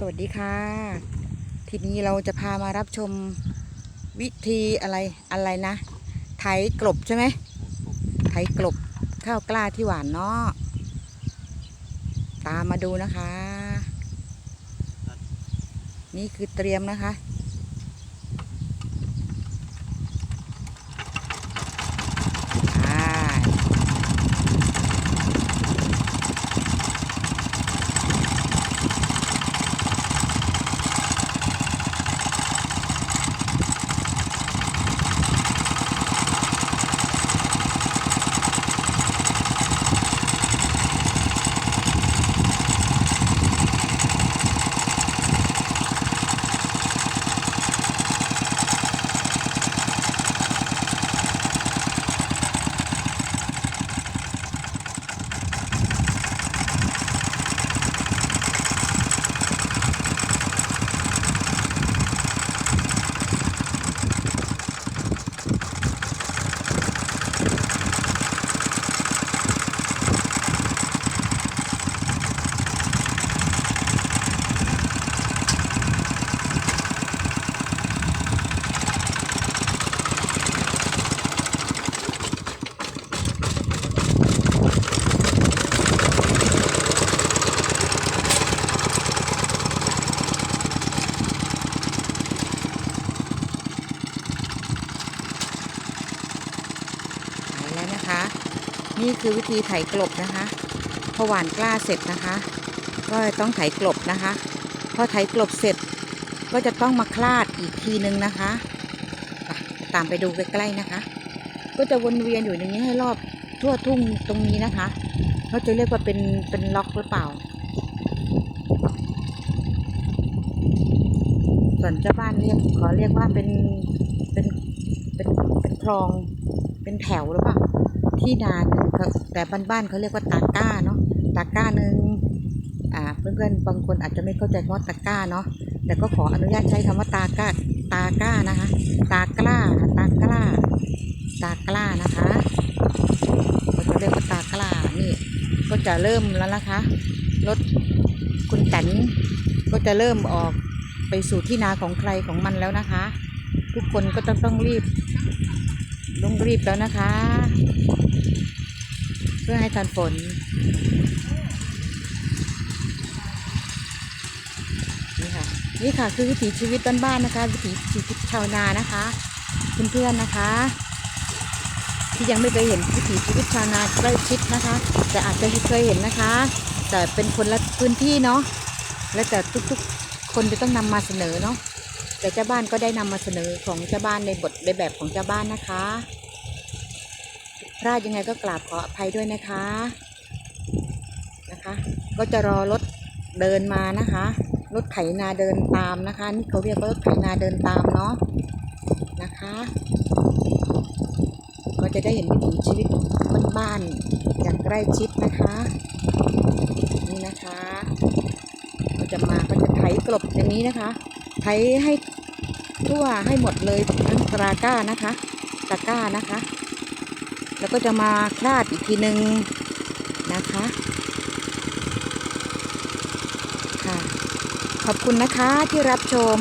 สวัสดีค่ะ ทีนี้เราจะพามารับชมวิธีอะไรอะไรนะ ไถกลบใช่ไหมไถกลบข้าวกล้าที่หวานเนาะตามมาดูนะคะ นี่คือเตรียมนะคะ นี่คือวิธีไถกลบนะคะพอหวานกล้าเสร็จนะคะ ก็ต้องไถกลบนะคะพอไถกลบเสร็จก็จะต้องมาคลาดอีกทีนึงนะคะตามไปดูใกล้ๆนะคะ ก็จะวนเวียนอยู่อย่างนี้ให้รอบทั่วทุ่งตรงนี้นะคะเขาจะเรียกว่าเป็นเป็นล็อกหรือเปล่า ส่วนเจ้าบ้านเรียกขอเรียกว่าเป็นเป็นเป็นเป็นคลองเป็นแถวหรือเปล่า ที่นาแต่บ้านๆเขาเรียกว่าตาก้าเนาะตาก้าหนึ่งอ่าเพื่อนๆบางคนอาจจะไม่เข้าใจคำว่าตาก้าเนาะแต่ก็ขออนุญาตใช้คำว่าตาก้าตาก้านะคะ ตากล้าตากล้า ตากล้านะคะเขาจะเรียกว่าตากล้านี่ก็จะเริ่มแล้วนะคะรถคุณแตนก็จะเริ่มออกไปสู่ที่นาของใครของมันแล้วนะคะ ทุกคนก็ต้องต้องรีบ ต้องรีบแล้วนะคะ เพื่อให้ทันฝน นี่ค่ะ นี่ค่ะคือวิถีชีวิตบ้านๆนะคะ วิถีชีวิตชาวนานะคะเพื่อนๆนะคะ ที่ยังไม่เคยเห็นวิถีชีวิตชาวนาใกล้ชิดนะคะ แต่อาจจะเคยเห็นนะคะ แต่เป็นคนละพื้นที่เนาะและแต่ทุกๆ คนจะต้องนำมาเสนอเนาะ แต่เจ้าบ้านก็ได้นำมาเสนอของเจ้าบ้านในบทในแบบของเจ้าบ้านนะคะพลาดยังไงก็กราบขออภัยด้วยนะคะนะคะ ก็จะรอรถเดินมานะคะรถไถนาเดินตามนะคะนี่เขาเรียกว่ารถไถนาเดินตามเนาะนะคะ ก็จะได้เห็นวิถีชีวิตบ้านๆอย่างใกล้ชิดนะคะนี่นะคะ ก็จะมาก็จะไถกลบอย่างนี้นะคะ ช้ให้ทั่วให้หมดเลยทั้งตราก้านะคะตะกร้านะคะ แล้วก็จะมาคลาดอีกทีหนึ่งนะคะค่ะ ขอบคุณนะคะที่รับชม